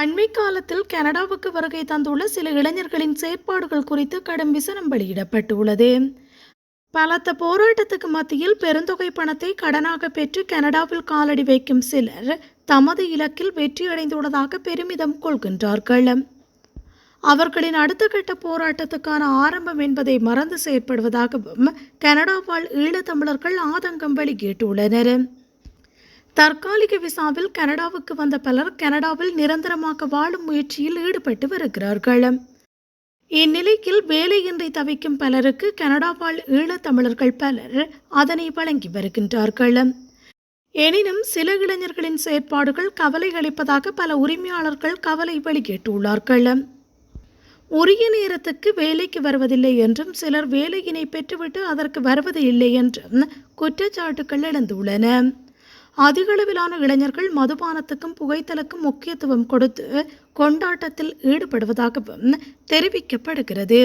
அண்மை காலத்தில் கனடாவுக்கு வருகை தந்துள்ள சில இளைஞர்களின் செயற்பாடுகள் குறித்து கடும் விசனம் வெளியிடப்பட்டுள்ளது. பலத்த போராட்டத்துக்கு மத்தியில் பெருந்தொகை பணத்தை கடனாக பெற்று கனடாவில் காலடி வைக்கும் சிலர் தமது இலக்கில் வெற்றியடைந்துள்ளதாக பெருமிதம் கொள்கின்றார்கள். அவர்களின் அடுத்த கட்ட போராட்டத்துக்கான ஆரம்பம் என்பதை மறந்து செயற்படுவதாகவும் கனடா வாழ் ஈழத்தமிழர்கள் ஆதங்கம் வெளியிட்டுள்ளனர். தற்காலிக விசாவில் கனடாவுக்கு வந்த பலர் கனடாவில் நிரந்தரமாக வாழும் முயற்சியில் ஈடுபட்டு வருகிறார்கள். இந்நிலையில் வேலையின்றி தவிக்கும் பலருக்கு கனடா வாழ் ஈழத்தமிழர்கள் பலர் அதனை வழங்கி வருகின்றார்கள். எனினும் சில இளைஞர்களின் செயற்பாடுகள் கவலை அளிப்பதாக பல உரிமையாளர்கள் கவலை வெளியிட்டுள்ளார்கள். உரிய நேரத்துக்கு வேலைக்கு வருவதில்லை என்றும் சிலர் வேலையினை பெற்றுவிட்டு அதற்கு வருவது இல்லை என்றும் குற்றச்சாட்டுகள் எழுந்துள்ளன. அதிகளவிலான இளைஞர்கள் மதுபானத்துக்கும் புகைத்தலுக்கும் முக்கியத்துவம் கொடுத்து கொண்டாட்டத்தில் ஈடுபடுவதாகவும் தெரிவிக்கப்படுகிறது.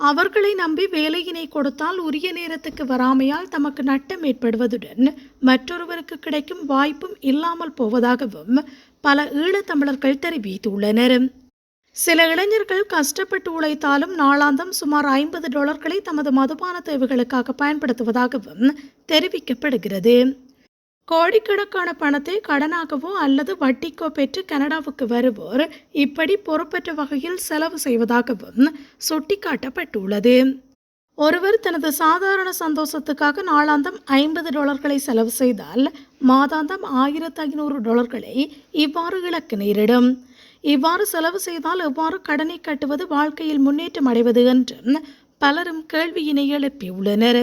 அவர்களை நம்பி வேலையினை கொடுத்தால் உரிய நேரத்துக்கு வராமையால் தமக்கு நட்டம் ஏற்படுவதுடன் மற்றொருவருக்கு கிடைக்கும் வாய்ப்பும் இல்லாமல் போவதாகவும் பல ஈழத்தமிழர்கள் தெரிவித்துள்ளனர். சில இளைஞர்கள் கஷ்டப்பட்டு உழைத்தாலும் நாளாந்தம் சுமார் ஐம்பது டாலர்களை தமது மதுபான தேவைகளுக்காக பயன்படுத்துவதாகவும் தெரிவிக்கப்படுகிறது. கோடிக்கணக்கான பணத்தை கடனாகவோ அல்லது வட்டிக்கோ பெற்று கனடாவுக்கு வருவோர் இப்படி பொறுப்பற்ற வகையில் செலவு செய்வதாகவும் சுட்டிக்காட்டப்பட்டுள்ளது. ஒருவர் தனது சாதாரண சந்தோஷத்துக்காக நாளாந்தம் ஐம்பது டாலர்களை செலவு செய்தால் மாதாந்தம் ஆயிரத்து ஐநூறு டாலர்களை இவ்வாறு இழக்க நேரிடும். இவ்வாறு செலவு செய்தால் எவ்வாறு கடனை கட்டுவது வாழ்க்கையில் முன்னேற்றம் அடைவது என்றும் பலரும் கேள்வியினை எழுப்பியுள்ளனர்.